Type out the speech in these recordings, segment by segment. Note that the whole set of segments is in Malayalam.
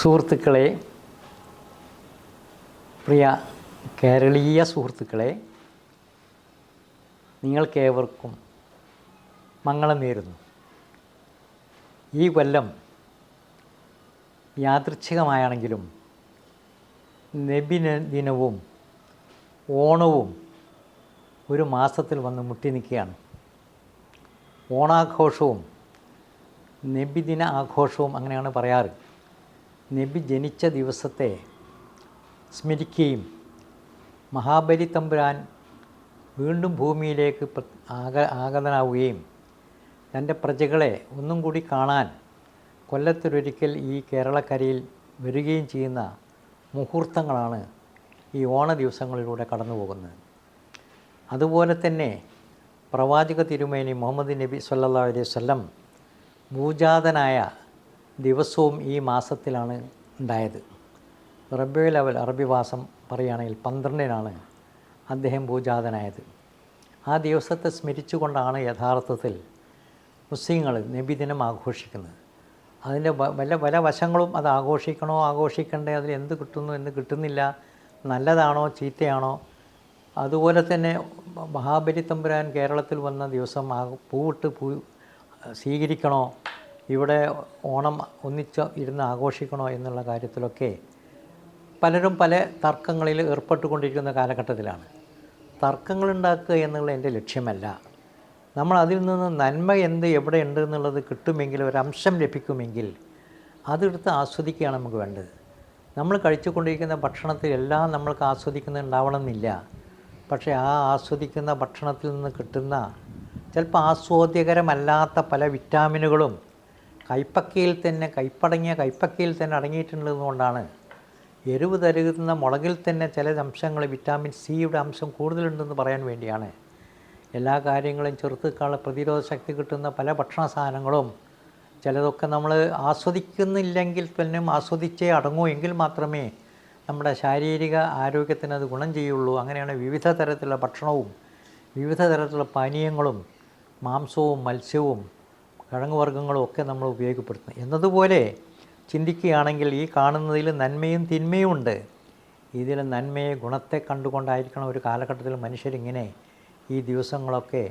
സുഹൃത്തുക്കളെ പ്രിയ കേരളീയ സുഹൃത്തുക്കളെ നിങ്ങൾക്കേവർക്കും മംഗളം നേരുന്നു. ഈ കൊല്ലം യാദൃച്ഛികമായാണെങ്കിലും നബിന ദിനവും ഓണവും ഒരു മാസത്തിൽ വന്ന് മുട്ടി നിൽക്കുകയാണ്. ഓണാഘോഷവും നബിദിന ആഘോഷവും അങ്ങനെയാണ് പറയാറ്. നബി ജനിച്ച ദിവസത്തെ സ്മരിക്കുകയും മഹാബലി തമ്പുരാൻ വീണ്ടും ഭൂമിയിലേക്ക് ആക ആഗ ആഗതനാവുകയും തന്റെ പ്രജകളെ ഒന്നും കൂടി കാണാൻ കൊല്ലത്തിലൊരിക്കൽ ഈ കേരളക്കരയിൽ വരികയും ചെയ്യുന്ന മുഹൂർത്തങ്ങളാണ് ഈ ഓണ ദിവസങ്ങളിലൂടെ കടന്നു പോകുന്നത് അതുപോലെ തന്നെ പ്രവാചക തിരുമേനി മുഹമ്മദ് നബി സല്ലാ അലൈഹി വല്ലം ഭൂജാതനായ ദിവസവും ഈ മാസത്തിലാണ് ഉണ്ടായത്. റബ്യുൽ അവൽ അറബി മാസം പറയുകയാണെങ്കിൽ പന്ത്രണ്ടിനാണ് അദ്ദേഹം പൂജാതനായത് ആ ദിവസത്തെ സ്മരിച്ചുകൊണ്ടാണ് യഥാർത്ഥത്തിൽ മുസ്ലിങ്ങൾ നബിദിനം ആഘോഷിക്കുന്നത്. അതിന്റെ വല്ല പല വശങ്ങളും അത് ആഘോഷിക്കണോ ആഘോഷിക്കണ്ടേ അതിൽ എന്ത് കിട്ടുന്നു എന്ത് കിട്ടുന്നില്ല നല്ലതാണോ ചീത്തയാണോ അതുപോലെ തന്നെ മഹാബലി തമ്പുരാൻ കേരളത്തിൽ വന്ന ദിവസം പൂവിട്ട് പൂ സ്വീകരിക്കണോ ഇവിടെ ഓണം ഒന്നിച്ച് ഇരുന്ന് ആഘോഷിക്കണോ എന്നുള്ള കാര്യത്തിലൊക്കെ പലരും പല തർക്കങ്ങളിൽ ഏർപ്പെട്ടുകൊണ്ടിരിക്കുന്ന കാലഘട്ടത്തിലാണ്. തർക്കങ്ങളുണ്ടാക്കുക എന്നുള്ള എന്റെ ലക്ഷ്യമല്ല. നമ്മൾ അതിൽ നിന്ന് നന്മ എന്ത് എവിടെ ഉണ്ട് എന്നുള്ളത് കിട്ടുമെങ്കിൽ ഒരംശം ലഭിക്കുമെങ്കിൽ അതെടുത്ത് ആസ്വദിക്കുകയാണ് നമുക്ക് വേണ്ടത്. നമ്മൾ കഴിച്ചുകൊണ്ടിരിക്കുന്ന ഭക്ഷണത്തിൽ എല്ലാം നമ്മൾക്ക് ആസ്വദിക്കുന്നുണ്ടാവണമെന്നില്ല പക്ഷേ ആ ആസ്വദിക്കുന്ന ഭക്ഷണത്തിൽ നിന്ന് കിട്ടുന്ന ചിലപ്പോൾ ആസ്വാദ്യകരമല്ലാത്ത പല വിറ്റാമിനുകളും കൈപ്പക്കയിൽ തന്നെ കൈപ്പടങ്ങിയ കൈപ്പക്കയിൽ തന്നെ അടങ്ങിയിട്ടുള്ളതുകൊണ്ടാണ് എരിവ് തരുന്ന മുളകിൽ തന്നെ ചില അംശങ്ങൾ വിറ്റാമിൻ സിയുടെ അംശം കൂടുതലുണ്ടെന്ന് പറയാൻ വേണ്ടിയാണ്. എല്ലാ കാര്യങ്ങളും ചെറുത്തുക്കാളെ പ്രതിരോധ ശക്തി കിട്ടുന്ന പല ഭക്ഷണ സാധനങ്ങളും ചിലതൊക്കെ നമ്മൾ ആസ്വദിക്കുന്നില്ലെങ്കിൽ തന്നെ ആസ്വദിച്ചേ അടങ്ങൂ എങ്കിൽ മാത്രമേ നമ്മുടെ ശാരീരിക ആരോഗ്യത്തിന് അത് ഗുണം ചെയ്യുള്ളൂ. അങ്ങനെയാണ് വിവിധ തരത്തിലുള്ള ഭക്ഷണവും വിവിധ തരത്തിലുള്ള പാനീയങ്ങളും മാംസവും മത്സ്യവും കിഴങ്ങുവർഗങ്ങളും ഒക്കെ നമ്മൾ ഉപയോഗപ്പെടുത്തുന്നത്. എന്നതുപോലെ ചിന്തിക്കുകയാണെങ്കിൽ ഈ കാണുന്നതിൽ നന്മയും തിന്മയും ഉണ്ട്. ഇതിൽ നന്മയെ ഗുണത്തെ കണ്ടുകൊണ്ടായിരിക്കണം ഒരു കാലഘട്ടത്തിൽ മനുഷ്യരിങ്ങനെ ഈ ദിവസങ്ങളൊക്കെ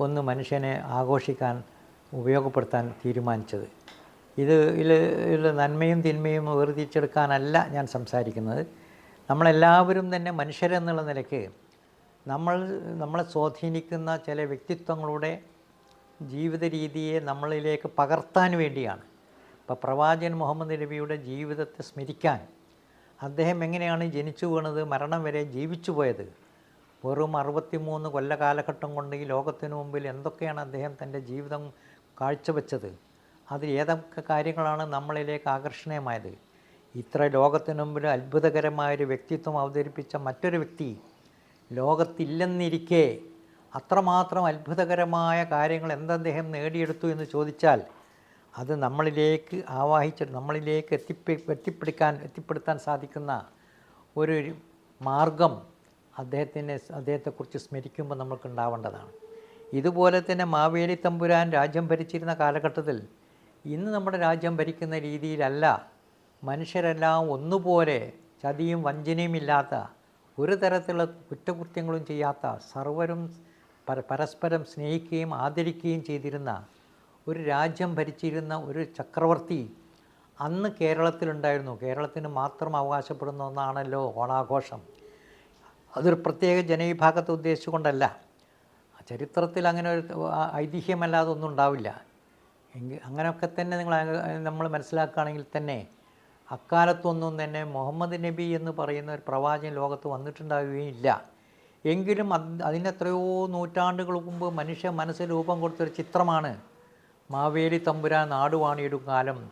ഒന്ന് മനുഷ്യനെ ആഘോഷിക്കാൻ ഉപയോഗപ്പെടുത്താൻ തീരുമാനിച്ചത്. ഇത് ഇതിൽ നന്മയും തിന്മയും വേർതിരിച്ചെടുക്കാനല്ല ഞാൻ സംസാരിക്കുന്നത്. നമ്മളെല്ലാവരും തന്നെ മനുഷ്യരെന്നുള്ള നിലയ്ക്ക് നമ്മൾ നമ്മളെ സ്വാധീനിക്കുന്ന ചില വ്യക്തിത്വങ്ങളുടെ ജീവിത രീതിയെ നമ്മളിലേക്ക് പകർത്താൻ വേണ്ടിയാണ്. ഇപ്പോൾ പ്രവാചകൻ മുഹമ്മദ് നബിയുടെ ജീവിതത്തെ സ്മരിക്കാൻ അദ്ദേഹം എങ്ങനെയാണ് ജനിച്ചു വീണത് മരണം വരെ ജീവിച്ചു പോയത്? വെറും അറുപത്തിമൂന്ന് കൊല്ല കാലഘട്ടം കൊണ്ട് ഈ ലോകത്തിനു മുമ്പിൽ എന്തൊക്കെയാണ് അദ്ദേഹം തന്റെ ജീവിതം കാഴ്ചവെച്ചത്? അതിൽ ഏതൊക്കെ കാര്യങ്ങളാണ് നമ്മളിലേക്ക് ആകർഷണീയമായത്? ഇത്ര ലോകത്തിനു മുമ്പിൽ അത്ഭുതകരമായൊരു വ്യക്തിത്വം അവതരിപ്പിച്ച മറ്റൊരു വ്യക്തി ലോകത്തില്ലെന്നിരിക്കെ അത്രമാത്രം അത്ഭുതകരമായ കാര്യങ്ങൾ എന്തദ്ദേഹം നേടിയെടുത്തു എന്ന് ചോദിച്ചാൽ അത് നമ്മളിലേക്ക് ആവാഹിച്ച് നമ്മളിലേക്ക് എത്തിപ്പി എത്തിപ്പിടിക്കാൻ എത്തിപ്പെടുത്താൻ സാധിക്കുന്ന ഒരു മാർഗം അദ്ദേഹത്തിനെ അദ്ദേഹത്തെക്കുറിച്ച് സ്മരിക്കുമ്പോൾ നമുക്ക് ഉണ്ടാവേണ്ടതാണ് ഇതുപോലെ തന്നെ മാവേലി തമ്പുരാൻ രാജ്യം ഭരിച്ചിരുന്ന കാലഘട്ടത്തിൽ ഇന്ന് നമ്മുടെ രാജ്യം ഭരിക്കുന്ന രീതിയിലല്ല മനുഷ്യരെല്ലാം ഒന്നുപോലെ ചതിയും വഞ്ചനയും ഇല്ലാത്ത ഒരു തരത്തിലുള്ള കുറ്റകൃത്യങ്ങളും ചെയ്യാത്ത സർവരും പരസ്പരം സ്നേഹിക്കുകയും ആദരിക്കുകയും ചെയ്തിരുന്ന ഒരു രാജ്യം ഭരിച്ചിരുന്ന ഒരു ചക്രവർത്തി അന്ന് കേരളത്തിലുണ്ടായിരുന്നു. കേരളത്തിന് മാത്രം അവകാശപ്പെടുന്ന ഒന്നാണല്ലോ ഓണാഘോഷം. അതൊരു പ്രത്യേക ജനവിഭാഗത്തെ ഉദ്ദേശിച്ചുകൊണ്ടല്ല. ചരിത്രത്തിൽ അങ്ങനെ ഒരു ഐതിഹ്യമല്ലാതെ ഒന്നും ഉണ്ടാവില്ല. എങ്കിൽ അങ്ങനെയൊക്കെ തന്നെ നിങ്ങൾ നമ്മൾ മനസ്സിലാക്കുകയാണെങ്കിൽ തന്നെ അക്കാലത്തൊന്നും തന്നെ മുഹമ്മദ് നബി എന്ന് പറയുന്ന ഒരു പ്രവാചകൻ ലോകത്ത് വന്നിട്ടുണ്ടാവുകയില്ല. എങ്കിലും അത് അതിനെത്രയോ നൂറ്റാണ്ടുകൾ മുമ്പ് മനുഷ്യ മനസ്സ് രൂപം കൊടുത്തൊരു ചിത്രമാണ്. മാവേലി തമ്പുരാൻ നാടുവാണിയുടെ കാലം.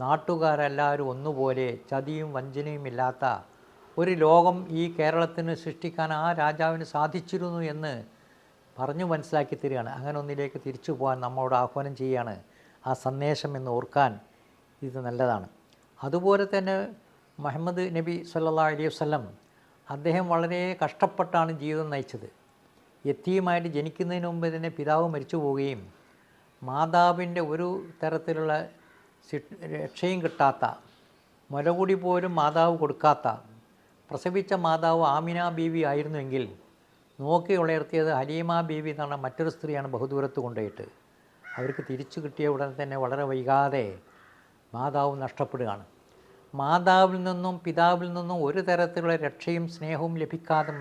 നാട്ടുകാരെല്ലാവരും ഒന്നുപോലെ ചതിയും വഞ്ചനയും ഇല്ലാത്ത ഒരു ലോകം ഈ കേരളത്തിന് സൃഷ്ടിക്കാൻ ആ രാജാവിന് സാധിച്ചിരുന്നു എന്ന് പറഞ്ഞു മനസ്സിലാക്കി തരികയാണ്. അങ്ങനെ ഒന്നിലേക്ക് തിരിച്ചു പോകാൻ നമ്മളോട് ആഹ്വാനം ചെയ്യുകയാണ്. ആ സന്ദേശം എന്ന് ഓർക്കാൻ ഇത് നല്ലതാണ്. അതുപോലെ തന്നെ മുഹമ്മദ് നബി സല്ലാ അലൈഹി വസ്ലം അദ്ദേഹം വളരെ കഷ്ടപ്പെട്ടാണ് ജീവിതം നയിച്ചത്. യത്തീമായിട്ട് ജനിക്കുന്നതിന് മുമ്പ് തന്നെ പിതാവ് മരിച്ചു പോവുകയും മാതാവിന്റെ ഒരു തരത്തിലുള്ള രക്ഷയും കിട്ടാത്ത മുലകുടി പോലും മാതാവ് കൊടുക്കാത്ത പ്രസവിച്ച മാതാവ് ആമിന ബീവി ആയിരുന്നുവെങ്കിൽ നോക്കി ഉളർത്തിയത് ഹലീമ ബീവി എന്ന് പറഞ്ഞ മറ്റൊരു സ്ത്രീയാണ് ബഹുദൂരത്ത് കൊണ്ടുപോയിട്ട്. അവർക്ക് തിരിച്ചു കിട്ടിയ ഉടനെ തന്നെ വളരെ വൈകാതെ മാതാവ് നഷ്ടപ്പെടുകയാണ്. മാതാവിൽ നിന്നും പിതാവിൽ നിന്നും ഒരു തരത്തിലുള്ള രക്ഷയും സ്നേഹവും ലഭിക്കാതെ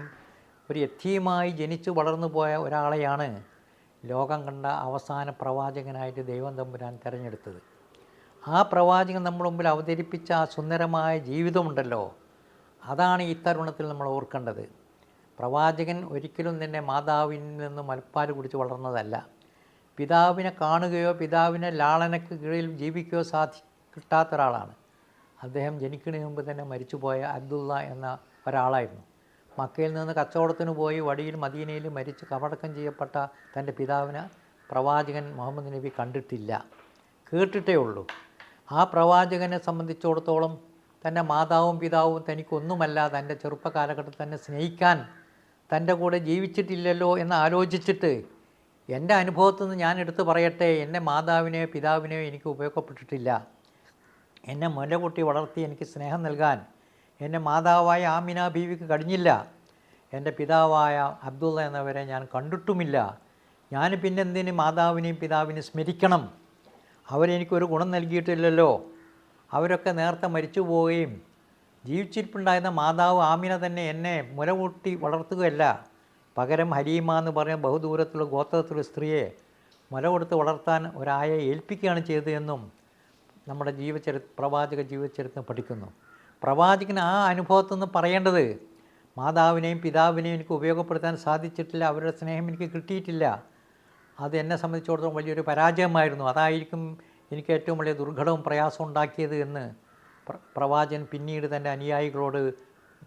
ഒരു യഥീയമായി ജനിച്ചു വളർന്നു പോയ ഒരാളെയാണ് ലോകം കണ്ട അവസാന പ്രവാചകനായിട്ട് ദൈവം തമ്പുരാൻ തിരഞ്ഞെടുത്തത്. ആ പ്രവാചകൻ നമ്മൾ മുമ്പിൽ അവതരിപ്പിച്ച ആ സുന്ദരമായ ജീവിതമുണ്ടല്ലോ. അതാണ് ഈ തരുണത്തിൽ നമ്മൾ ഓർക്കേണ്ടത്. പ്രവാചകൻ ഒരിക്കലും തന്നെ മാതാവിൽ നിന്ന് മലപ്പാൽ കുടിച്ച് വളർന്നതല്ല. പിതാവിനെ കാണുകയോ പിതാവിനെ ലാളനക്ക് കീഴിൽ ജീവിക്കുകയോ സാധി കിട്ടാത്ത ഒരാളാണ്. അദ്ദേഹം ജനിക്കുന്നതിന് മുമ്പ് തന്നെ മരിച്ചുപോയ അബ്ദുള്ള എന്ന ഒരാളായിരുന്നു. മക്കയിൽ നിന്ന് കച്ചവടത്തിന് പോയി വടിയിൽ മദീനയിൽ മരിച്ച് കവടക്കം ചെയ്യപ്പെട്ട തന്റെ പിതാവിനെ പ്രവാചകൻ മുഹമ്മദ് നബി കണ്ടിട്ടില്ല. കേട്ടിട്ടേ ഉള്ളൂ. ആ പ്രവാചകനെ സംബന്ധിച്ചിടത്തോളം തന്റെ മാതാവും പിതാവും തനിക്കൊന്നുമല്ല തന്റെ ചെറുപ്പ കാലഘട്ടത്തിൽ തന്നെ സ്നേഹിക്കാൻ തന്റെ കൂടെ ജീവിച്ചിട്ടില്ലല്ലോ എന്ന് ആലോചിച്ചിട്ട് എന്റെ അനുഭവത്തിൽ നിന്ന് ഞാൻ എടുത്തു പറയട്ടെ എന്റെ മാതാവിനെയോ പിതാവിനെയോ എനിക്ക് ഉപയോഗപ്പെട്ടിട്ടില്ല. എന്നെ മുലകുട്ടി വളർത്തി എനിക്ക് സ്നേഹം നൽകാൻ. എന്റെ മാതാവായ ആമിന ബീവിക്ക് കഴിഞ്ഞില്ല. എന്റെ പിതാവായ അബ്ദുള്ള എന്നവരെ ഞാൻ കണ്ടിട്ടുമില്ല. ഞാൻ പിന്നെ എന്തിന് മാതാവിനെയും പിതാവിനെയും സ്മരിക്കണം? അവരെനിക്കൊരു ഗുണം നൽകിയിട്ടില്ലല്ലോ. അവരൊക്കെ നേരത്തെ മരിച്ചു പോവുകയും ജീവിച്ചിരിപ്പുണ്ടായിരുന്ന മാതാവ് ആമിന തന്നെ എന്നെ മുലകൂട്ടി വളർത്തുകയല്ല. പകരം ഹരീമ എന്ന് പറയുന്ന ബഹുദൂരത്തുള്ള ഗോത്രത്തിലുള്ള സ്ത്രീയെ മുല കൊടുത്ത് വളർത്താൻ ഒരായ ഏൽപ്പിക്കുകയാണ് ചെയ്തതെന്നും നമ്മുടെ ജീവചരി പ്രവാചക ജീവചരിത്രം പഠിക്കുന്നു. പ്രവാചകൻ ആ അനുഭവത്തിൽ നിന്ന് പറയേണ്ടത് മാതാവിനെയും പിതാവിനെയും എനിക്ക് ഉപയോഗപ്പെടുത്താൻ സാധിച്ചിട്ടില്ല അവരുടെ സ്നേഹം എനിക്ക് കിട്ടിയിട്ടില്ല. അത് എന്നെ സംബന്ധിച്ചിടത്തോളം വലിയൊരു പരാജയമായിരുന്നു. അതായിരിക്കും എനിക്ക് ഏറ്റവും വലിയ ദുർഘടവും പ്രയാസവും ഉണ്ടാക്കിയത് എന്ന് പ്രവാചകൻ പിന്നീട് തന്റെ അനുയായികളോട്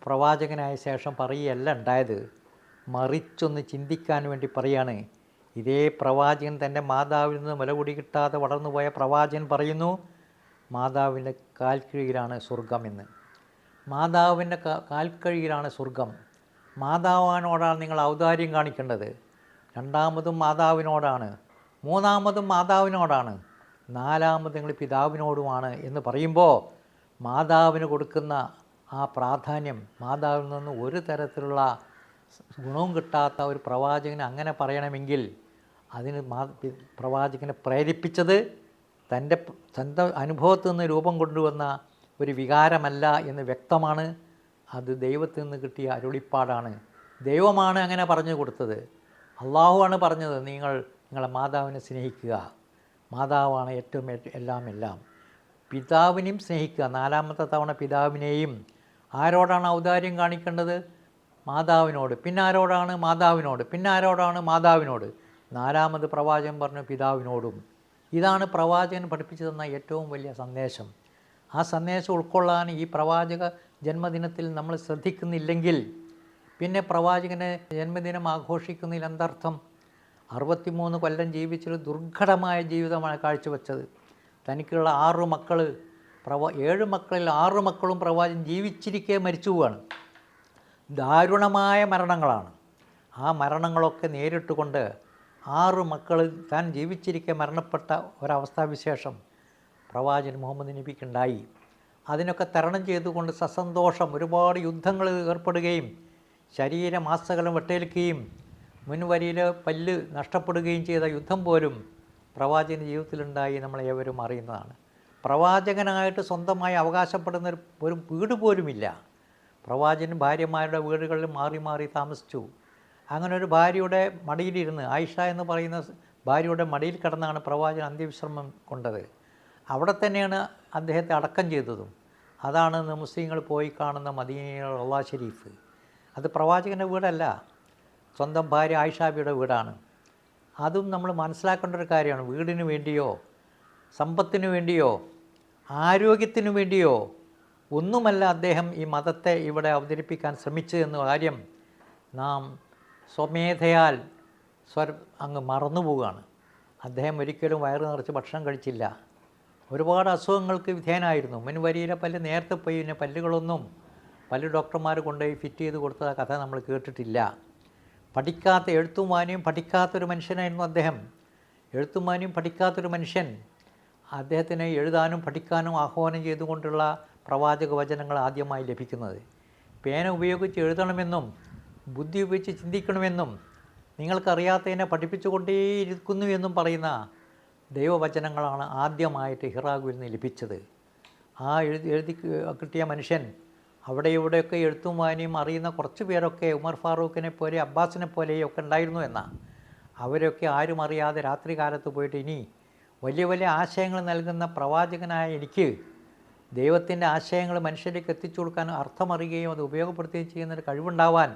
പ്രവാചകനായ ശേഷം പറയുകയല്ല ഉണ്ടായത്. മറിച്ചൊന്ന് ചിന്തിക്കാൻ വേണ്ടി പറയാണ്. ഇതേ പ്രവാചകൻ തന്റെ മാതാവിൽ നിന്ന് മുലകുടി കിട്ടാതെ വളർന്നുപോയ പ്രവാചകൻ പറയുന്നു മാതാവിന്റെ കാൽക്കീഴിലാണ് സ്വർഗമെന്ന് മാതാവിന്റെ കാൽക്കഴിയിലാണ് സ്വർഗം. മാതാവിനോടാണ് നിങ്ങൾ ഔദാര്യം കാണിക്കേണ്ടത്. രണ്ടാമതും മാതാവിനോടാണ്. മൂന്നാമതും മാതാവിനോടാണ്. നാലാമത് നിങ്ങൾ പിതാവിനോടുമാണ് എന്ന് പറയുമ്പോൾ മാതാവിന് കൊടുക്കുന്ന ആ പ്രാധാന്യം മാതാവിൽ നിന്ന് ഒരു തരത്തിലുള്ള ഗുണവും കിട്ടാത്ത ഒരു പ്രവാചകന് അങ്ങനെ പറയണമെങ്കിൽ അതിന് മാ പ്രവാചകനെ പ്രേരിപ്പിച്ചത് തന്റെ സ്വന്തം അനുഭവത്തിൽ നിന്ന് രൂപം കൊണ്ടുവന്ന ഒരു വികാരമല്ല എന്ന് വ്യക്തമാണ്. അത് ദൈവത്തിൽ നിന്ന് കിട്ടിയ അരുളിപ്പാടാണ്. ദൈവമാണ് അങ്ങനെ പറഞ്ഞു കൊടുത്തത്. അള്ളാഹുവാണ് പറഞ്ഞത് നിങ്ങൾ നിങ്ങളെ മാതാവിനെ സ്നേഹിക്കുക. മാതാവാണ് ഏറ്റവും എല്ലാം എല്ലാം. പിതാവിനെയും സ്നേഹിക്കുക. നാലാമത്തെ തവണ പിതാവിനെയും ആരോടാണ് ഔദാര്യം കാണിക്കേണ്ടത്? മാതാവിനോട്. പിന്നെ ആരോടാണ് മാതാവിനോട്? പിന്നെ ആരോടാണ് മാതാവിനോട്? നാലാമത് പ്രവാചകൻ പറഞ്ഞു പിതാവിനോടും. ഇതാണ് പ്രവാചകൻ പഠിപ്പിച്ചു തന്ന ഏറ്റവും വലിയ സന്ദേശം. ആ സന്ദേശം ഉൾക്കൊള്ളാൻ ഈ പ്രവാചക ജന്മദിനത്തിൽ നമ്മൾ ശ്രദ്ധിക്കുന്നില്ലെങ്കിൽ പിന്നെ പ്രവാചകനെ ജന്മദിനം ആഘോഷിക്കുന്നതിൽ എന്തർത്ഥം? അറുപത്തിമൂന്ന് കൊല്ലം ജീവിച്ചൊരു ദുർഘടമായ ജീവിതമാണ് കാഴ്ചവെച്ചത്. തനിക്കുള്ള ആറു മക്കൾ പ്രവാ ഏഴ് മക്കളിൽ ആറു മക്കളും പ്രവാചകൻ ജീവിച്ചിരിക്കെ മരിച്ചു പോവാണ്. ദാരുണമായ മരണങ്ങളാണ്. ആ മരണങ്ങളൊക്കെ നേരിട്ടുകൊണ്ട് ആറ് മക്കൾ താൻ ജീവിച്ചിരിക്കെ മരണപ്പെട്ട ഒരവസ്ഥാവിശേഷം പ്രവാചകൻ മുഹമ്മദ് നബിക്കുണ്ടായി. അതിനൊക്കെ തരണം ചെയ്തുകൊണ്ട് സസന്തോഷം ഒരുപാട് യുദ്ധങ്ങൾ ഏർപ്പെടുകയും ശരീരമാസകലം വെട്ടേൽക്കുകയും മുൻവരിയിലെ പല്ല് നഷ്ടപ്പെടുകയും ചെയ്ത യുദ്ധം പോലും പ്രവാചകന്റെ ജീവിതത്തിലുണ്ടായി നമ്മൾ ഏവരും അറിയുന്നതാണ്. പ്രവാചകനായിട്ട് സ്വന്തമായി അവകാശപ്പെടുന്ന ഒരു വീട് പോലുമില്ല. പ്രവാചകൻ ഭാര്യമാരുടെ വീടുകളിൽ മാറി മാറി താമസിച്ചു. അങ്ങനെ ഒരു ഭാര്യയുടെ മടിയിലിരുന്ന് ആയിഷ എന്ന് പറയുന്ന ഭാര്യയുടെ മടിയിൽ കിടന്നാണ് പ്രവാചകൻ അന്ത്യവിശ്രമം കൊണ്ടത്. അവിടെ തന്നെയാണ് അദ്ദേഹത്തെ അടക്കം ചെയ്തതും. അതാണ് മുസ്ലിങ്ങൾ പോയി കാണുന്ന മദീനയിലുള്ള റൊള്ളാ ഷെരീഫ്. അത് പ്രവാചകന്റെ വീടല്ല സ്വന്തം ഭാര്യ ആയിഷാബിയുടെ വീടാണ്. അതും നമ്മൾ മനസ്സിലാക്കേണ്ട ഒരു കാര്യമാണ്. വീടിന് വേണ്ടിയോ സമ്പത്തിന് വേണ്ടിയോ ആരോഗ്യത്തിന് വേണ്ടിയോ ഒന്നുമല്ല അദ്ദേഹം ഈ മതത്തെ ഇവിടെ അവതരിപ്പിക്കാൻ ശ്രമിച്ചതെന്ന കാര്യം നാം സ്വമേധയാൽ സ്വര അങ്ങ് മറന്നു പോവുകയാണ്. അദ്ദേഹം ഒരിക്കലും വയറ് നിറച്ച് ഭക്ഷണം കഴിച്ചില്ല. ഒരുപാട് അസുഖങ്ങൾക്ക് വിധേയനായിരുന്നു. മുൻവരിയിലെ പല്ല് നേരത്തെ പോയി പിന്നെ പല്ലുകളൊന്നും പല്ല് ഡോക്ടർമാർ കൊണ്ടുപോയി ഫിറ്റ് ചെയ്ത് കൊടുത്ത കഥ നമ്മൾ കേട്ടിട്ടില്ല. പഠിക്കാത്ത എഴുത്തും വായനയും പഠിക്കാത്തൊരു മനുഷ്യനായിരുന്നു അദ്ദേഹം. എഴുത്തും വായനയും പഠിക്കാത്തൊരു മനുഷ്യൻ. അദ്ദേഹത്തിന് എഴുതാനും പഠിക്കാനും ആഹ്വാനം ചെയ്തുകൊണ്ടുള്ള പ്രവാചക വചനങ്ങൾ ആദ്യമായി ലഭിക്കുന്നത്. പേന ഉപയോഗിച്ച് എഴുതണമെന്നും ബുദ്ധി ഉപയോഗിച്ച് ചിന്തിക്കണമെന്നും നിങ്ങൾക്കറിയാത്തതിനെ പഠിപ്പിച്ചുകൊണ്ടേയിരിക്കുന്നു എന്നും പറയുന്ന ദൈവവചനങ്ങളാണ് ആദ്യമായിട്ട് ഹിറാഗുവിൽ നിന്ന് ലഭിച്ചത്. ആ എഴുതി എഴുതി കിട്ടിയ മനുഷ്യൻ അവിടെ ഇവിടെയൊക്കെ എഴുത്തും വായനയും അറിയുന്ന കുറച്ച് പേരൊക്കെ ഉമർ ഫാറൂഖിനെ പോലെ അബ്ബാസിനെ പോലെയൊക്കെ ഉണ്ടായിരുന്നു എന്നാണ് അവരൊക്കെ ആരും അറിയാതെ രാത്രി കാലത്ത് പോയിട്ട് ഇനി വലിയ വലിയ ആശയങ്ങൾ നൽകുന്ന പ്രവാചകനായ എനിക്ക് ദൈവത്തിന്റെ ആശയങ്ങൾ മനുഷ്യരിലേക്ക് എത്തിച്ചു കൊടുക്കാൻ അർത്ഥമറിയുകയും അത് ഉപയോഗപ്പെടുത്തുകയും ചെയ്യുന്നൊരു കഴിവുണ്ടാവാൻ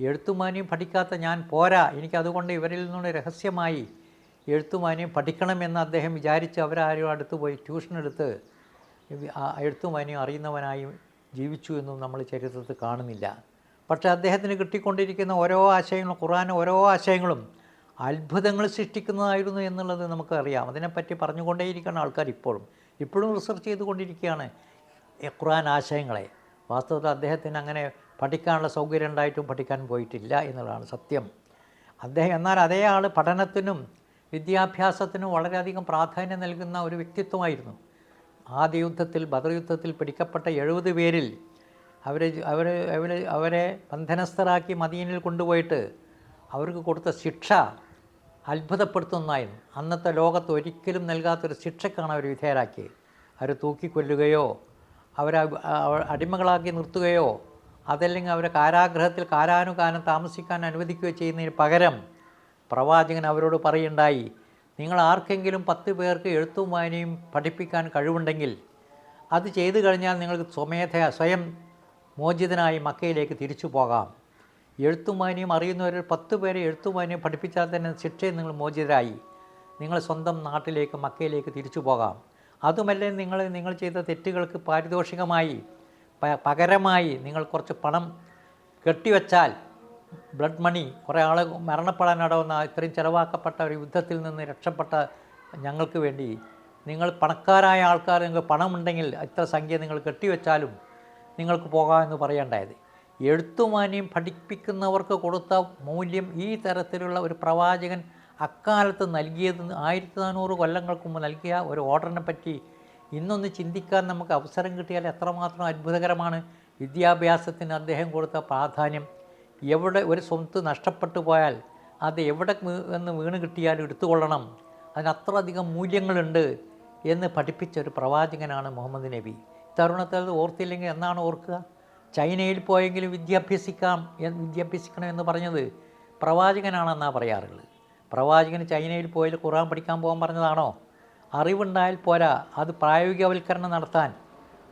എഴുത്തുമാനിയും പഠിക്കാത്ത ഞാൻ പോരാ. എനിക്കതുകൊണ്ട് ഇവരിൽ നിന്ന് രഹസ്യമായി എഴുത്തുമാനിയും പഠിക്കണമെന്ന് അദ്ദേഹം വിചാരിച്ച് അവരാരും അടുത്ത് പോയി ട്യൂഷൻ എടുത്ത് എഴുത്തുമാനിയും അറിയുന്നവനായി ജീവിച്ചു എന്നും നമ്മൾ ചരിത്രത്തിൽ കാണുന്നില്ല. പക്ഷേ അദ്ദേഹത്തിന് കിട്ടിക്കൊണ്ടിരിക്കുന്ന ഓരോ ആശയങ്ങളും ഖുർആൻ ഓരോ ആശയങ്ങളും അത്ഭുതങ്ങൾ സൃഷ്ടിക്കുന്നതായിരുന്നു എന്നുള്ളത് നമുക്കറിയാം അതിനെപ്പറ്റി പറഞ്ഞുകൊണ്ടേയിരിക്കുകയാണ് ആൾക്കാർ ഇപ്പോഴും ഇപ്പോഴും റിസർച്ച് ചെയ്തുകൊണ്ടിരിക്കുകയാണ് ഖുർആൻ ആശയങ്ങളെ. വാസ്തവത്തിൽ അദ്ദേഹത്തിന് അങ്ങനെ പഠിക്കാനുള്ള സൗകര്യം ഉണ്ടായിട്ടും പഠിക്കാൻ പോയിട്ടില്ല എന്നുള്ളതാണ് സത്യം. അദ്ദേഹം എന്നാൽ അതേ ആൾ പഠനത്തിനും വിദ്യാഭ്യാസത്തിനും വളരെയധികം പ്രാധാന്യം നൽകുന്ന ഒരു വ്യക്തിത്വമായിരുന്നു. ആദ്യ യുദ്ധത്തിൽ ബദർ യുദ്ധത്തിൽ പിടിക്കപ്പെട്ട എഴുപത് പേരിൽ അവരെ അവരെ അവരെ അവരെ ബന്ധനസ്ഥരാക്കി മദീനിൽ കൊണ്ടുപോയിട്ട് അവർക്ക് കൊടുത്ത ശിക്ഷ അത്ഭുതപ്പെടുത്തുന്നതായിരുന്നു. അന്നത്തെ ലോകത്ത് ഒരിക്കലും നൽകാത്തൊരു ശിക്ഷക്കാണ് അവർ വിധേയരാക്കിയത്. അവർ തൂക്കിക്കൊല്ലുകയോ അവരെ അടിമകളാക്കി നിർത്തുകയോ അതല്ലെങ്കിൽ അവരെ കാരാഗ്രഹത്തിൽ കാലാനുകാലം താമസിക്കാൻ അനുവദിക്കുകയോ ചെയ്യുന്നതിന് പകരം പ്രവാചകൻ അവരോട് പറയുണ്ടായി നിങ്ങൾ ആർക്കെങ്കിലും പത്ത് പേർക്ക് എഴുത്തും വായനയും പഠിപ്പിക്കാൻ കഴിവുണ്ടെങ്കിൽ അത് ചെയ്തു കഴിഞ്ഞാൽ നിങ്ങൾക്ക് സ്വമേധയ സ്വയം മോചിതനായി മക്കയിലേക്ക് തിരിച്ചു പോകാം. എഴുത്തും വായനയും അറിയുന്നവർ പത്ത് പേരെ എഴുത്തും വായനയും പഠിപ്പിച്ചാൽ തന്നെ ശിക്ഷയിൽ നിങ്ങൾ മോചിതരായി. നിങ്ങൾ സ്വന്തം നാട്ടിലേക്ക് മക്കയിലേക്ക് തിരിച്ചു പോകാം. അതുമല്ലേ നിങ്ങൾ നിങ്ങൾ ചെയ്ത തെറ്റുകൾക്ക് പാരിതോഷികമായി പകരമായി നിങ്ങൾ കുറച്ച് പണം കെട്ടിവെച്ചാൽ ബ്ലഡ് മണി കുറേ ആൾ മരണപ്പെടാനിടവന്ന ഇത്രയും ചിലവാക്കപ്പെട്ട ഒരു യുദ്ധത്തിൽ നിന്ന് രക്ഷപ്പെട്ട ഞങ്ങൾക്ക് വേണ്ടി നിങ്ങൾ പണക്കാരായ ആൾക്കാർ നിങ്ങൾക്ക് പണമുണ്ടെങ്കിൽ ഇത്ര സംഖ്യ നിങ്ങൾ കെട്ടിവെച്ചാലും നിങ്ങൾക്ക് പോകാമെന്ന് പറയേണ്ടായത്. എഴുത്തുമാനിയും പഠിപ്പിക്കുന്നവർക്ക് കൊടുത്ത മൂല്യം ഈ തരത്തിലുള്ള ഒരു പ്രവാചകൻ അക്കാലത്ത് നൽകിയത് ആയിരത്തി നാനൂറ് കൊല്ലങ്ങൾക്ക് മുമ്പ് നൽകിയ ഒരു ഓർഡറിനെ പറ്റി ഇന്നൊന്ന് ചിന്തിക്കാൻ നമുക്ക് അവസരം കിട്ടിയാൽ എത്രമാത്രം അത്ഭുതകരമാണ് വിദ്യാഭ്യാസത്തിന് അദ്ദേഹം കൊടുത്ത പ്രാധാന്യം. എവിടെ ഒരു സ്വത്ത് നഷ്ടപ്പെട്ടു പോയാൽ അത് എവിടെ എന്ന് വീണ് കിട്ടിയാലും എടുത്തുകൊള്ളണം. അതിന് അത്രയധികം മൂല്യങ്ങളുണ്ട് എന്ന് പഠിപ്പിച്ച ഒരു പ്രവാചകനാണ് മുഹമ്മദ് നബി. തരുണത്തിൽ ഓർത്തില്ലെങ്കിൽ എന്നാണ് ഓർക്കുക? ചൈനയിൽ പോയെങ്കിലും വിദ്യാഭ്യസിക്കാം വിദ്യാഭ്യസിക്കണം എന്ന് പറഞ്ഞത് പ്രവാചകനാണെന്നാണ് പറയാറുള്ളത്. പ്രവാചകന് ചൈനയിൽ പോയാൽ ഖുറാൻ പഠിക്കാൻ പോകാൻ പറഞ്ഞതാണോ? അറിവുണ്ടായാൽ പോരാ. അത് പ്രായോഗികവൽക്കരണം നടത്താൻ.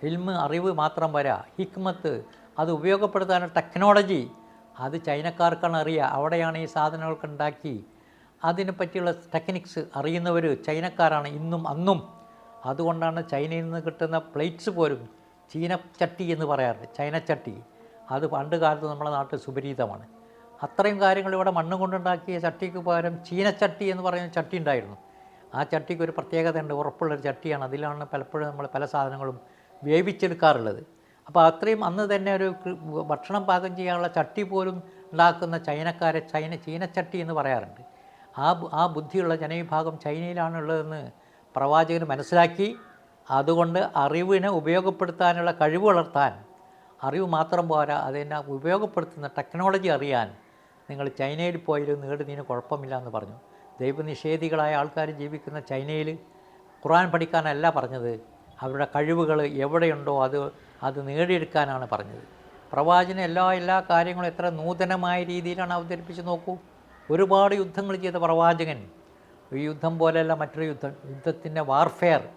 ഇൽമ് അറിവ് മാത്രം പോരാ. ഹിക്മത്ത് അത് ഉപയോഗപ്പെടുത്താനുള്ള ടെക്നോളജി അത് ചൈനക്കാർക്കാണ് അറിയുക അവിടെയാണ് ഈ സാധനങ്ങളൊക്കെ ഉണ്ടാക്കി. അതിനെ പറ്റിയുള്ള ടെക്നിക്സ് അറിയുന്നവർ ചൈനക്കാരാണ് ഇന്നും അന്നും. അതുകൊണ്ടാണ് ചൈനയിൽ നിന്ന് കിട്ടുന്ന പ്ലേറ്റ്സ് പോലും ചീനച്ചട്ടി എന്ന് പറയാറുണ്ട് ചൈനച്ചട്ടി അത് പണ്ട് കാലത്ത് നമ്മുടെ നാട്ടിൽ സുപരീതമാണ്. അത്രയും കാര്യങ്ങൾ ഇവിടെ മണ്ണ് കൊണ്ടുണ്ടാക്കിയ ചട്ടിക്ക് പകരം ചീനച്ചട്ടി എന്ന് പറയുന്ന ചട്ടി ഉണ്ടായിരുന്നു. ആ ചട്ടിക്ക് ഒരു പ്രത്യേകതയുണ്ട് ഉറപ്പുള്ളൊരു ചട്ടിയാണ്. അതിലാണ് പലപ്പോഴും നമ്മൾ പല സാധനങ്ങളും വേവിച്ചെടുക്കാറുള്ളത്. അപ്പോൾ അത്രയും അന്ന് തന്നെ ഒരു ഭക്ഷണം പാകം ചെയ്യാനുള്ള ചട്ടി പോലും ഉണ്ടാക്കുന്ന ചൈനക്കാരെ ചൈന ചീനച്ചട്ടി എന്ന് പറയാറുണ്ട്. ആ ആ ബുദ്ധിയുള്ള ജനവിഭാഗം ചൈനയിലാണുള്ളതെന്ന് പ്രവാചകന് മനസ്സിലാക്കി. അതുകൊണ്ട് അറിവിനെ ഉപയോഗപ്പെടുത്താനുള്ള കഴിവ് വളർത്താൻ അറിവ് മാത്രം പോരാ അതിനെ ഉപയോഗപ്പെടുത്തുന്ന ടെക്നോളജി അറിയാൻ നിങ്ങൾ ചൈനയിൽ പോയാലും നേടുന്നതിന് കുഴപ്പമില്ല എന്ന് പറഞ്ഞു. ദൈവനിഷേധികളായ ആൾക്കാർ ജീവിക്കുന്ന ചൈനയിൽ ഖുർആൻ പഠിക്കാനല്ല പറഞ്ഞത്. അവരുടെ കഴിവുകൾ എവിടെയുണ്ടോ അത് അത് നേടിയെടുക്കാനാണ് പറഞ്ഞത്. പ്രവാചന എല്ലാ എല്ലാ കാര്യങ്ങളും എത്ര നൂതനമായ രീതിയിലാണ് അവതരിപ്പിച്ച് നോക്കൂ. ഒരുപാട് യുദ്ധങ്ങൾ ചെയ്ത പ്രവാചകൻ. ഈ യുദ്ധം പോലെയല്ല മറ്റൊരു യുദ്ധം. യുദ്ധത്തിന്റെ വാർഫെയർ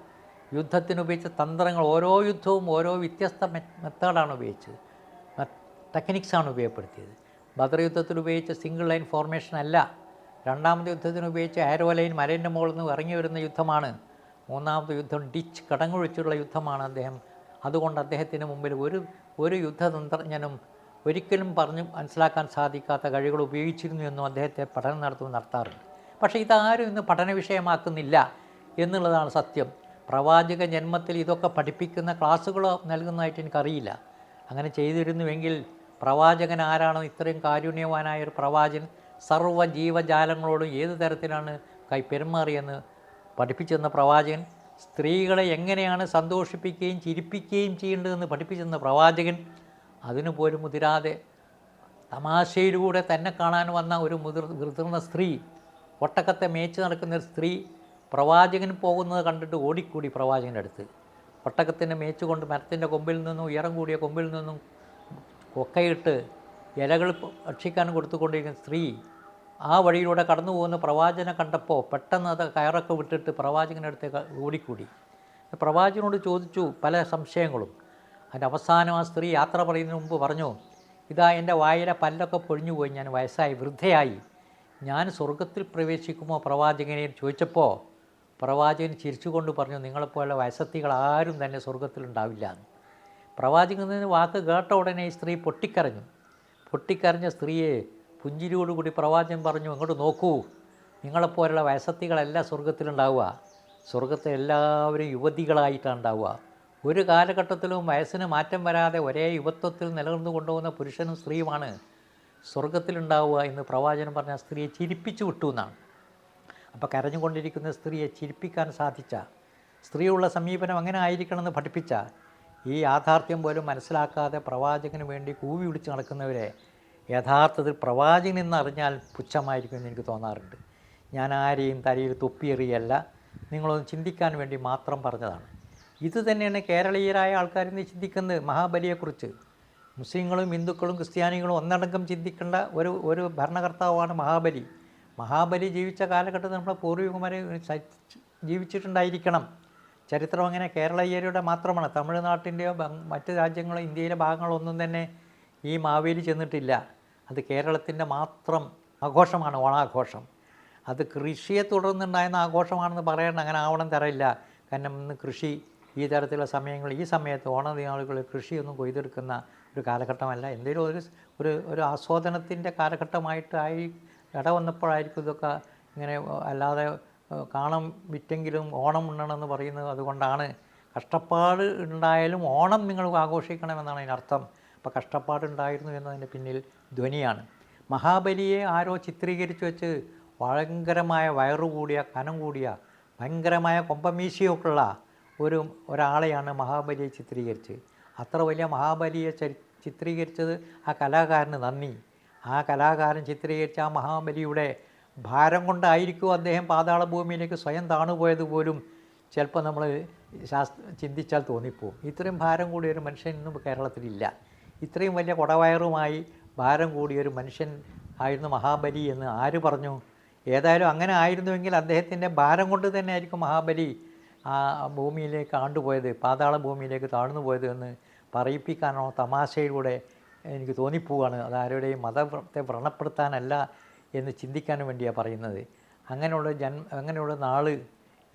യുദ്ധത്തിന് ഉപയോഗിച്ച തന്ത്രങ്ങൾ ഓരോ യുദ്ധവും ഓരോ വ്യത്യസ്ത മെത്തേഡാണ് ഉപയോഗിച്ചത്. ടെക്നിക്സാണ് ഉപയോഗപ്പെടുത്തിയത്. ബദർ യുദ്ധത്തിൽ ഉപയോഗിച്ച സിംഗിൾ ലൈൻ ഫോർമേഷൻ അല്ല. രണ്ടാമത്തെ യുദ്ധത്തിന് ഉപയോഗിച്ച് ആരോലൈൻ മലേന്റെ മുകളിൽ നിന്ന് ഇറങ്ങി വരുന്ന യുദ്ധമാണ്. മൂന്നാമത്തെ യുദ്ധം ഡിച്ച് കടങ്ങൊഴിച്ചുള്ള യുദ്ധമാണ് അദ്ദേഹം. അതുകൊണ്ട് അദ്ദേഹത്തിന് മുമ്പിൽ ഒരു ഒരു യുദ്ധതന്ത്രജ്ഞനും ഒരിക്കലും പറഞ്ഞു മനസ്സിലാക്കാൻ സാധിക്കാത്ത കഴിവുകൾ ഉപയോഗിച്ചിരുന്നു എന്നും അദ്ദേഹത്തെ പഠനം നടത്തുമ്പോൾ നടത്താറുണ്ട്. പക്ഷേ ഇതാരും ഇന്ന് പഠന വിഷയമാക്കുന്നില്ല എന്നുള്ളതാണ് സത്യം. പ്രവാചക ജന്മത്തിൽ ഇതൊക്കെ പഠിപ്പിക്കുന്ന ക്ലാസ്സുകളോ നൽകുന്നതായിട്ട് എനിക്കറിയില്ല. അങ്ങനെ ചെയ്തിരുന്നുവെങ്കിൽ പ്രവാചകൻ ആരാണോ ഇത്രയും കാരുണ്യവാനായ ഒരു പ്രവാചകൻ സർവ ജീവജാലങ്ങളോടും ഏത് തരത്തിലാണ് കൈ പെരുമാറിയെന്ന് പഠിപ്പിച്ചു തന്ന പ്രവാചകൻ സ്ത്രീകളെ എങ്ങനെയാണ് സന്തോഷിപ്പിക്കുകയും ചിരിപ്പിക്കുകയും ചെയ്യേണ്ടതെന്ന് പഠിപ്പിച്ചെന്ന പ്രവാചകൻ അതിനു പോലും മുതിരാതെ തമാശയിലൂടെ തന്നെ കാണാൻ വന്ന ഒരു മുതിർ മുതിർന്ന സ്ത്രീ ഒട്ടക്കത്തെ മേച്ച് നടക്കുന്ന ഒരു സ്ത്രീ പ്രവാചകൻ പോകുന്നത് കണ്ടിട്ട് ഓടിക്കൂടി പ്രവാചകന്റെ അടുത്ത്. ഒട്ടകത്തിന്റെ മേച്ചുകൊണ്ട് മരത്തിന്റെ കൊമ്പിൽ നിന്നും ഉയരം കൂടിയ കൊമ്പിൽ നിന്നും കൊക്കയിട്ട് ഇലകൾ ഭക്ഷിക്കാൻ കൊടുത്തുകൊണ്ടിരിക്കുന്ന സ്ത്രീ ആ വഴിയിലൂടെ കടന്നു പോകുന്ന പ്രവാചകനെ കണ്ടപ്പോൾ പെട്ടെന്ന് അത് കയറൊക്കെ വിട്ടിട്ട് പ്രവാചകന്റെ അടുത്തേക്ക് ഓടിക്കൂടി. പ്രവാചകനോട് ചോദിച്ചു പല സംശയങ്ങളും. അതിന്റെ അവസാനം ആ സ്ത്രീ യാത്ര പറയുന്നതിന് മുമ്പ് പറഞ്ഞു ഇതാ എന്റെ വായിലെ പല്ലൊക്കെ പൊഴിഞ്ഞു പോയി ഞാൻ വയസ്സായി വൃദ്ധയായി. ഞാൻ സ്വർഗത്തിൽ പ്രവേശിക്കുമോ പ്രവാചകനെ? ചോദിച്ചപ്പോൾ പ്രവാചകൻ ചിരിച്ചുകൊണ്ട് പറഞ്ഞു നിങ്ങളെപ്പോലെ വയസ്സത്തികൾ ആരും തന്നെ സ്വർഗത്തിലുണ്ടാവില്ല എന്ന് പ്രവാചകൻ വാക്ക് കേട്ട ഉടനെ ഈ സ്ത്രീ പൊട്ടിക്കരഞ്ഞു. പൊട്ടിക്കരഞ്ഞ സ്ത്രീയെ പുഞ്ചിരിയോടുകൂടി പ്രവാചകൻ പറഞ്ഞു അങ്ങോട്ട് നോക്കൂ നിങ്ങളെപ്പോലുള്ള വയസ്സത്തികളെല്ലാം സ്വർഗത്തിലുണ്ടാവുക സ്വർഗത്തെ എല്ലാവരും യുവതികളായിട്ടാണ് ഉണ്ടാവുക. ഒരു കാലഘട്ടത്തിലും വയസ്സിന് മാറ്റം വരാതെ ഒരേ യുവത്വത്തിൽ നിലനിർന്നു കൊണ്ടുപോകുന്ന പുരുഷനും സ്ത്രീയുമാണ് സ്വർഗത്തിലുണ്ടാവുക എന്ന് പ്രവാചകൻ പറഞ്ഞ സ്ത്രീയെ ചിരിപ്പിച്ചു വിട്ടു എന്നാണ്. അപ്പോൾ കരഞ്ഞുകൊണ്ടിരിക്കുന്ന സ്ത്രീയെ ചിരിപ്പിക്കാൻ സാധിച്ച സ്ത്രീയുള്ള സമീപനം എങ്ങനെ ആയിരിക്കണമെന്ന് പഠിപ്പിച്ച ഈ യാഥാർത്ഥ്യം പോലും മനസ്സിലാക്കാതെ പ്രവാചകന് വേണ്ടി കൂവി വിളിച്ച് നടക്കുന്നവരെ യഥാർത്ഥത്തിൽ പ്രവാചകൻ എന്നറിഞ്ഞാൽ പുച്ഛമായിരിക്കുമെന്ന് എനിക്ക് തോന്നാറുണ്ട്. ഞാൻ ആരെയും തലയിൽ തൊപ്പിയെറിയല്ല. നിങ്ങളൊന്ന് ചിന്തിക്കാൻ വേണ്ടി മാത്രം പറഞ്ഞതാണ്. ഇത് തന്നെയാണ് കേരളീയരായ ആൾക്കാർ ഇന്ന് ചിന്തിക്കുന്നത് മഹാബലിയെക്കുറിച്ച്. മുസ്ലിങ്ങളും ഹിന്ദുക്കളും ക്രിസ്ത്യാനികളും ഒന്നടങ്കം ചിന്തിക്കേണ്ട ഒരു ഒരു ഭരണകർത്താവാണ് മഹാബലി. മഹാബലി ജീവിച്ച കാലഘട്ടത്തിൽ നമ്മുടെ പൂർവികന്മാർ ജീവിച്ചിട്ടുണ്ടായിരിക്കണം. ചരിത്രം അങ്ങനെ കേരളീയരുടെ മാത്രമാണ്. തമിഴ്നാട്ടിന്റെയോ മറ്റ് രാജ്യങ്ങളോ ഇന്ത്യയിലെ ഭാഗങ്ങളോ ഒന്നും തന്നെ ഈ മാവേലി ചെന്നിട്ടില്ല. അത് കേരളത്തിന്റെ മാത്രം ആഘോഷമാണ് ഓണാഘോഷം. അത് കൃഷിയെ തുടർന്നുണ്ടായിരുന്ന ആഘോഷമാണെന്ന് പറയേണ്ട അങ്ങനെ ആവണം തരയില്ല കാരണം ഇന്ന് കൃഷി ഈ തരത്തിലുള്ള സമയങ്ങൾ ഈ സമയത്ത് ഓണദിനാളുകളിൽ കൃഷിയൊന്നും കൊയ്തെടുക്കുന്ന ഒരു കാലഘട്ടമല്ല. എന്തെങ്കിലും ഒരു ഒരു ഒരു ആസ്വാദനത്തിന്റെ കാലഘട്ടമായിട്ടായി ഇടവന്നപ്പോഴായിരിക്കും ഇതൊക്കെ ഇങ്ങനെ അല്ലാതെ കാണം വിറ്റെങ്കിലും ഓണം ഉണ്ണണമെന്ന് പറയുന്നത് അതുകൊണ്ടാണ്. കഷ്ടപ്പാട് ഉണ്ടായാലും ഓണം നിങ്ങൾ ആഘോഷിക്കണമെന്നാണ് അതിനർത്ഥം അപ്പോൾ കഷ്ടപ്പാടുണ്ടായിരുന്നു എന്നതിന്റെ പിന്നിൽ ധ്വനിയാണ്. മഹാബലിയെ ആരോ ചിത്രീകരിച്ചു വെച്ച് ഭയങ്കരമായ വയറു കൂടിയ കനം കൂടിയ ഭയങ്കരമായ കൊമ്പമീശയൊക്കെ ഉള്ള ഒരു ഒരാളെയാണ് മഹാബലിയെ ചിത്രീകരിച്ച് അത്ര വലിയ മഹാബലിയെ ചിത്രീകരിച്ചത് ആ കലാകാരന് നന്ദി. ആ കലാകാരൻ ചിത്രീകരിച്ച ആ മഹാബലിയുടെ ഭാരം കൊണ്ടായിരിക്കും അദ്ദേഹം പാതാള ഭൂമിയിലേക്ക് സ്വയം താണുപോയത് പോലും ചിലപ്പോൾ നമ്മൾ ശാസ്ത്ര ചിന്തിച്ചാൽ തോന്നിപ്പോവും. ഇത്രയും ഭാരം കൂടിയ ഒരു മനുഷ്യൻ ഇന്നും കേരളത്തിലില്ല. ഇത്രയും വലിയ കൊടവയറുമായി ഭാരം കൂടിയ ഒരു മനുഷ്യൻ ആയിരുന്നു മഹാബലി എന്ന് ആര് പറഞ്ഞു? ഏതായാലും അങ്ങനെ ആയിരുന്നുവെങ്കിൽ അദ്ദേഹത്തിന്റെ ഭാരം കൊണ്ട് തന്നെ ആയിരിക്കും മഹാബലി ആ ഭൂമിയിലേക്ക് ആണ്ടുപോയത് പാതാള ഭൂമിയിലേക്ക് താഴ്ന്നു പോയത് എന്ന് പറയിപ്പിക്കാനോ തമാശയിലൂടെ എനിക്ക് തോന്നിപ്പോവാണ് അത് ആരുടെയും മതത്തെ വ്രണപ്പെടുത്താനല്ല എന്ന് ചിന്തിക്കാനും വേണ്ടിയാണ് പറയുന്നത്. അങ്ങനെയുള്ള ജന്മ അങ്ങനെയുള്ള നാൾ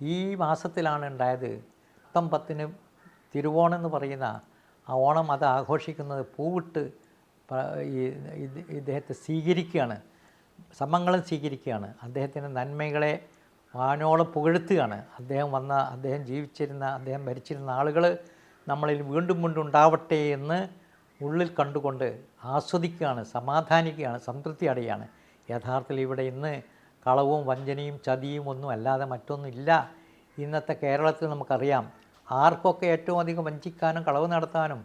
ഈ മാസത്തിലാണ് ഉണ്ടായത്. പത്തം പത്തിന് തിരുവോണം എന്ന് പറയുന്ന ആ ഓണം അത് ആഘോഷിക്കുന്നത് പൂവിട്ട് ഈ ഇദ്ദേഹത്തെ സ്വീകരിക്കുകയാണ്. സമങ്ങളും സ്വീകരിക്കുകയാണ്. അദ്ദേഹത്തിന്റെ നന്മകളെ വാനോളം പുകഴ്ത്തുകയാണ്. അദ്ദേഹം വന്ന അദ്ദേഹം ജീവിച്ചിരുന്ന അദ്ദേഹം ഭരിച്ചിരുന്ന ആളുകൾ നമ്മളിൽ വീണ്ടും വീണ്ടും ഉണ്ടാവട്ടെ എന്ന് ഉള്ളിൽ കണ്ടുകൊണ്ട് ആസ്വദിക്കുകയാണ് സമാധാനിക്കുകയാണ് സംതൃപ്തി അടയാണ് യഥാർത്ഥത്തിൽ ഇവിടെ ഇന്ന് കളവും വഞ്ചനയും ചതിയും ഒന്നും അല്ലാതെ മറ്റൊന്നുമില്ല ഇന്നത്തെ കേരളത്തിൽ നമുക്കറിയാം ആർക്കൊക്കെ ഏറ്റവും അധികം വഞ്ചിക്കാനും കളവ് നടത്താനും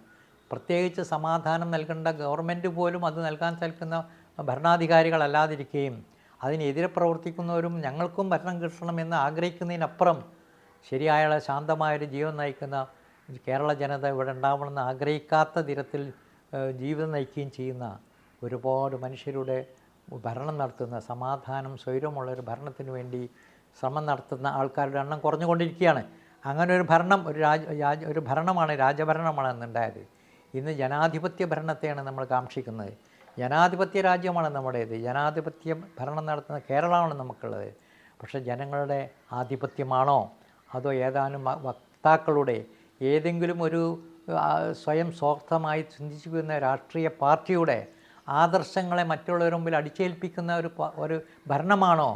പ്രത്യേകിച്ച് സമാധാനം നൽകേണ്ട ഗവൺമെന്റ് പോലും അത് നൽകാൻ നൽകുന്ന ഭരണാധികാരികളല്ലാതിരിക്കുകയും അതിനെതിരെ പ്രവർത്തിക്കുന്നവരും ഞങ്ങൾക്കും ഭരണം കിട്ടണമെന്ന് ആഗ്രഹിക്കുന്നതിനപ്പുറം ശരിയായ ശാന്തമായൊരു ജീവൻ നയിക്കുന്ന കേരള ജനത ഇവിടെ ഉണ്ടാവണമെന്ന് ആഗ്രഹിക്കാത്ത തരത്തിൽ ജീവിതം നയിക്കുകയും ചെയ്യുന്ന ഒരുപാട് മനുഷ്യരുടെ ഭരണം നടത്തുന്ന സമാധാനം സ്വൈരമുള്ള ഒരു ഭരണത്തിന് വേണ്ടി ശ്രമം നടത്തുന്ന ആൾക്കാരുടെ എണ്ണം കുറഞ്ഞുകൊണ്ടിരിക്കുകയാണ്. അങ്ങനെ ഒരു ഭരണം ഒരു രാജ ഒരു ഭരണമാണ് രാജഭരണമാണ് അന്നുണ്ടായത് ഇന്ന് ജനാധിപത്യ ഭരണത്തെയാണ് നമ്മൾ കാക്ഷിക്കുന്നത്. ജനാധിപത്യ രാജ്യമാണ് നമ്മുടേത്. ജനാധിപത്യ ഭരണം നടത്തുന്ന കേരളമാണ് നമുക്കുള്ളത്. പക്ഷേ ജനങ്ങളുടെ ആധിപത്യമാണോ? അതോ ഏതാനും വക്താക്കളുടെ ഏതെങ്കിലും ഒരു സ്വയം സ്വാർത്ഥമായി ചിന്തിച്ചിരിക്കുന്ന രാഷ്ട്രീയ പാർട്ടിയുടെ ആദർശങ്ങളെ മറ്റുള്ളവരുടെ മുമ്പിൽ അടിച്ചേൽപ്പിക്കുന്ന ഒരു ഒരു ഭരണമാണോ?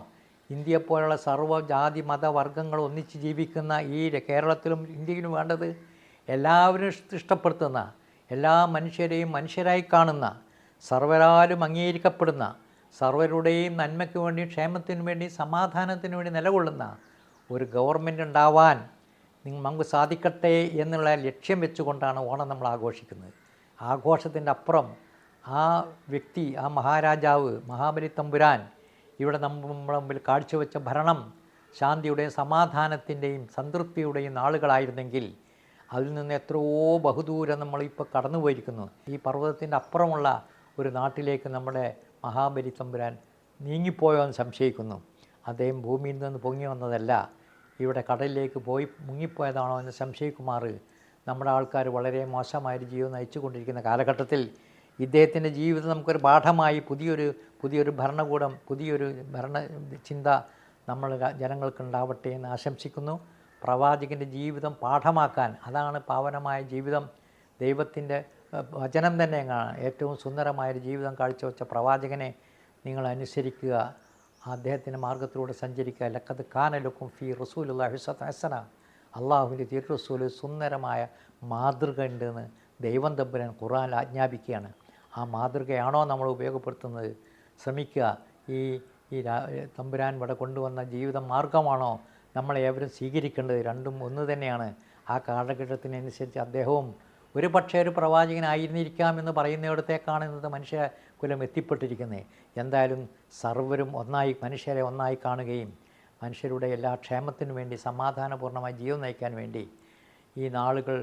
ഇന്ത്യയെ പോലുള്ള സർവ ജാതി മത വർഗങ്ങൾ ഒന്നിച്ച് ജീവിക്കുന്ന ഈ കേരളത്തിലും ഇന്ത്യയിലും വേണ്ടത് എല്ലാവരും ഇഷ്ട- ഇഷ്ടപ്പെടുത്തുന്ന എല്ലാ മനുഷ്യരെയും മനുഷ്യരായി കാണുന്ന സർവരാലും അംഗീകരിക്കപ്പെടുന്ന സർവരുടെയും നന്മയ്ക്ക് വേണ്ടി ക്ഷേമത്തിന് വേണ്ടി സമാധാനത്തിന് വേണ്ടി നിലകൊള്ളുന്ന ഒരു ഗവൺമെന്റ് ഉണ്ടാവാൻ നമുക്ക് സാധിക്കട്ടെ എന്നുള്ള ലക്ഷ്യം വെച്ചുകൊണ്ടാണ് ഓണം നമ്മൾ ആഘോഷിക്കുന്നത്. ആഘോഷത്തിന്റെ അപ്പുറം ആ വ്യക്തി ആ മഹാരാജാവ് മഹാബലി തമ്പുരാൻ ഇവിടെ നമ്മുടെ മുമ്പിൽ കാഴ്ചവെച്ച ഭരണം ശാന്തിയുടെയും സമാധാനത്തിന്റെയും സംതൃപ്തിയുടെയും നാളുകളായിരുന്നെങ്കിൽ അതിൽ നിന്ന് എത്രയോ ബഹുദൂരം നമ്മളിപ്പോൾ കടന്നു പോയിരിക്കുന്നു. ഈ പർവതത്തിന്റെ അപ്പുറമുള്ള ഒരു നാട്ടിലേക്ക് നമ്മുടെ മഹാബലി തമ്പുരാൻ നീങ്ങിപ്പോയോ എന്ന് സംശയിക്കുന്നു. അദ്ദേഹം ഭൂമിയിൽ നിന്ന് പൊങ്ങി വന്നതല്ല ഇവിടെ കടലിലേക്ക് പോയി മുങ്ങിപ്പോയതാണോ എന്ന് സംശയിക്കുമാർ നമ്മുടെ ആൾക്കാർ വളരെ മോശമായൊരു ജീവിതം നയിച്ചുകൊണ്ടിരിക്കുന്ന കാലഘട്ടത്തിൽ ഇദ്ദേഹത്തിന്റെ ജീവിതം നമുക്കൊരു പാഠമായി പുതിയൊരു പുതിയൊരു ഭരണകൂടം പുതിയൊരു ഭരണ ചിന്ത നമ്മൾ ജനങ്ങൾക്ക് ഉണ്ടാവട്ടെ എന്ന് ആശംസിക്കുന്നു. പ്രവാചകന്റെ ജീവിതം പാഠമാക്കാൻ അതാണ് പാവനമായ ജീവിതം. ദൈവത്തിന്റെ വചനം തന്നെ ഏറ്റവും സുന്ദരമായൊരു ജീവിതം കാഴ്ചവെച്ച പ്രവാചകനെ നിങ്ങൾ അനുസരിക്കുക. അദ്ദേഹത്തിന്റെ മാർഗത്തിലൂടെ സഞ്ചരിക്കുക. ലക്കത്ത് കാനലുക്കും ഫി ഹിസത്ത് ഹസന അള്ളാഹുവിന്റെ തിരു റസൂൽ സുന്ദരമായ മാതൃക ഉണ്ടെന്ന് ദൈവം തമ്പുരൻ ഖുറാൻ ആജ്ഞാപിക്കുകയാണ്. ആ മാതൃകയാണോ നമ്മൾ ഉപയോഗപ്പെടുത്തുന്നത്? ശ്രമിക്കുക. ഈ ഈ തമ്പുരാൻ ഇവിടെ കൊണ്ടുവന്ന ജീവിത മാർഗമാണോ നമ്മളെ ഏവരും സ്വീകരിക്കേണ്ടത്? രണ്ടും ഒന്ന് തന്നെയാണ്. ആ കാലഘട്ടത്തിനനുസരിച്ച് അദ്ദേഹവും ഒരു പക്ഷേ ഒരു പ്രവാചകനായിരുന്നിരിക്കാം എന്ന് പറയുന്നിടത്തേക്കാണ് ഇന്നത്തെ മനുഷ്യ കുലം എത്തിപ്പെട്ടിരിക്കുന്നത്. എന്തായാലും സർവരും ഒന്നായി മനുഷ്യരെ ഒന്നായി കാണുകയും മനുഷ്യരുടെ എല്ലാ ക്ഷേമത്തിനു വേണ്ടി സമാധാനപൂർണമായി ജീവൻ നയിക്കാൻ വേണ്ടി ഈ നാളുകൾ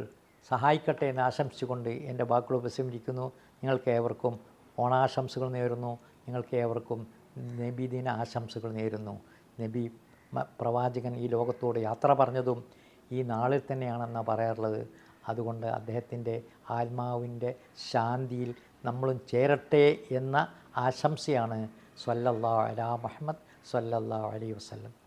സഹായിക്കട്ടെ എന്ന് ആശംസിച്ചുകൊണ്ട് എന്റെ വാക്കുകൾ ഉപസംഹരിക്കുന്നു. നിങ്ങൾക്ക് ഏവർക്കും ഓണാശംസകൾ നേരുന്നു. നിങ്ങൾക്ക് ഏവർക്കും നബിദിന ആശംസകൾ നേരുന്നു. നബി പ്രവാചകൻ ഈ ലോകത്തോട് യാത്ര പറഞ്ഞതും ഈ നാളിൽ തന്നെയാണെന്നാണ് പറയാറുള്ളത്. അതുകൊണ്ട് അദ്ദേഹത്തിന്റെ ആത്മാവിന്റെ ശാന്തിയിൽ നമ്മളും ചേരട്ടെ എന്ന ആശംസയാണ്. സ്വല്ലല്ലാഹു അലാ മുഹമ്മദ് സ്വല്ലല്ലാഹു അലൈഹി വസല്ലം.